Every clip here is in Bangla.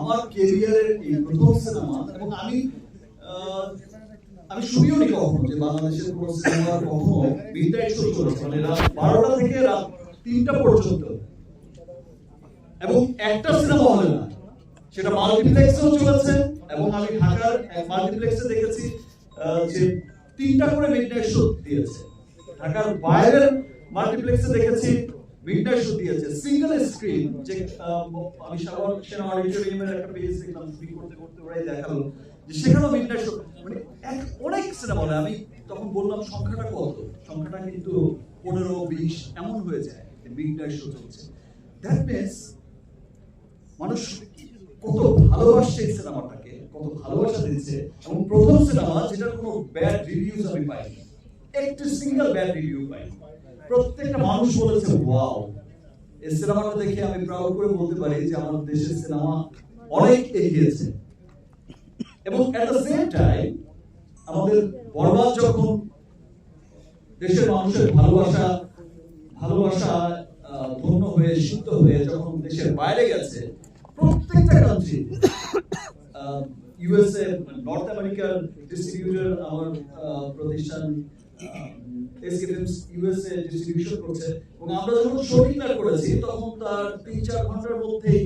আমার কেরিয়ারের এই প্রথম সিনেমা এবং আমি আমি শুনিও নি কখনো যে বাংলাদেশের কোনো সিনেমা কখনো মিডনাইট শো চলেছে মানে রাত বারোটা থেকে রাত তিনটা পর্যন্ত। এবং একটা সিনেমা হলে না, সেটা মাল্টিপ্লেক্সেও চলেছে, এবং আমি ঢাকার মাল্টিপ্লেক্সে দেখেছি যে তিনটা করে মিডনাইট শো দিয়েছে। ঢাকার বাইরের মাল্টিপ্লেক্সে দেখেছি মিডনাইট শো দিয়েছে সিঙ্গেল স্ক্রিন যে আমি সাগর সেনা অডিটোরিয়ামের একটা পেজ দেখলাম শুটিং করতে করতে ওরাই দেখাল। যে সেখানেও শো মানে এক, অনেক সিনেমা আমি তখন বললাম, সংখ্যাটা কত? সংখ্যাটা কিন্তু পনেরো, বিশ, এমন হয়ে যায়। মিডনাইট চলছে। দ্যাট মিনস মানুষ কত ভালোবাসছে এই সিনেমাটাকে কত ভালোবাসা দিচ্ছে, এবং প্রথম সিনেমা যেটার কোনো ব্যাড রিভিউজ আমি পাইনি। একটু সিঙ্গেল ব্যাড রিভিউ পাইনি। প্রত্যেকটা মানুষ বলেছে ওয়াও এই সিনেমাটা দেখে আমি প্রাউড করে বলতে পারি যে আমার দেশের সিনেমা অনেক এগিয়েছে। এবং এট দ্য সেম টাইম আমাদের বরবাদ যখন দেশের মানুষের ভালোবাসা ভালোবাসা ধন্য হয়ে, সিদ্ধ হয়ে যখন দেশের বাইরে গেছে, প্রত্যেকটা কান্ট্রি ইউএসএ নর্থ আমেরিকার ডিস্ট্রিবিউটর আমার প্রতিষ্ঠান এসকে ফিল্মস ইউএসএ ডিস্ট্রিবিউশন করছে এবং আমরা যখন শুটিংটা করেছি, তখন তার তিন চার ঘণ্টার মধ্যেই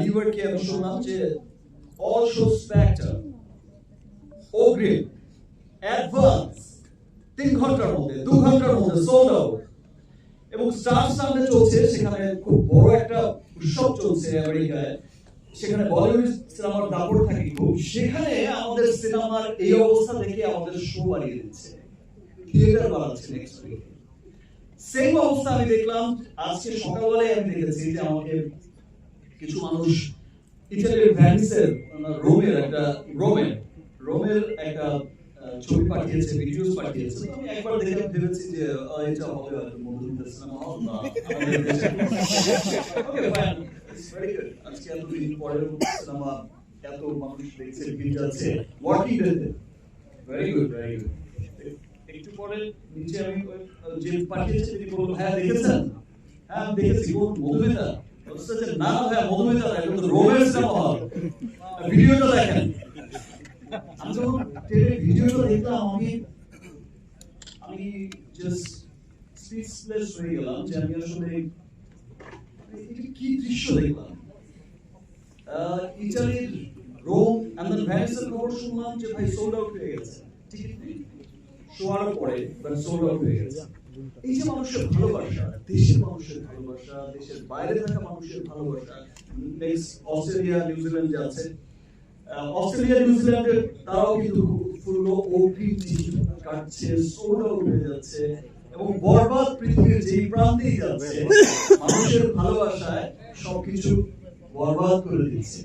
নিউ ইয়র্কে আমি শুনলাম যে অল শো স্প্যাক্টার অগ্রিম অ্যাডভান্স তিন ঘণ্টার মধ্যে, দু ঘণ্টার মধ্যে সোল্ড আউট এবং স্টার সামনে চলছে, সেখানে খুব বড় একটা উৎসব চলছে আমেরিকায়। সেখানে বলিউড সিনেমার দাপট থাকে খুব। সেখানে আমাদের সিনেমার এই অবস্থা দেখে আমাদের শো বাড়িয়ে দিচ্ছে। থিয়েটার বাড়াচ্ছে নেক্সট উইক সেম অবস্থা আমি দেখলাম, আজকে সকালবেলায় আমি দেখেছি যে আমাকে কিছু মানুষ ইটালির ভ্যানিসের রোমের একটা রোমের রোমের একটা ছবি পাঠিয়েছে ভিডিওস পাঠিয়েছে। আমি একবার দেখে ভেবেছি যে এটা হবে হয়তো মধুমিতা সিনেমা হল গুড আজকে এতদিন পরেও সিনেমা এত মানুষ দেখছে, ভিড় যাচ্ছে। Working very good very good একটু পরে নিচে আমি যে পাঠিয়েছে তিনি বলল হ্যাঁ দেখেছেন? হ্যাঁ আমি দেখেছি কোন মধুমিতা। না না মধুমিতা না, এটা তো রোমের সিনেমা হল। ভিডিওটা দেখেন। আমি যখন ভিডিওটা দেখলাম, আমি আমি জাস্ট স্পিচলেস হয়ে গেলাম যে আমি আসলে কি দৃশ্য দেখলাম? ইটালির রোম এন্ড দেন ভ্যানিসের খবর শুনলাম যে ভাই সোল্ড আউট হয়ে গেছে। টিকিট নেই? শোয়ার পরে গেছে। এই যে মানুষের ভালোবাসা, দেশের মানুষের ভালোবাসা, দেশের বাইরে থাকা মানুষের ভালোবাসা নেক্সট অস্ট্রেলিয়া নিউজিল্যান্ড অস্ট্রেলিয়া নিউজিল্যান্ডের তারাও কিন্তু অগ্রিম কাটছে আউট হয়ে যাচ্ছে এবং বরবাদ পৃথিবীর যেই প্রান্তেই যাচ্ছে, মানুষের ভালোবাসায় সবকিছু বরবাদ করে দিচ্ছে।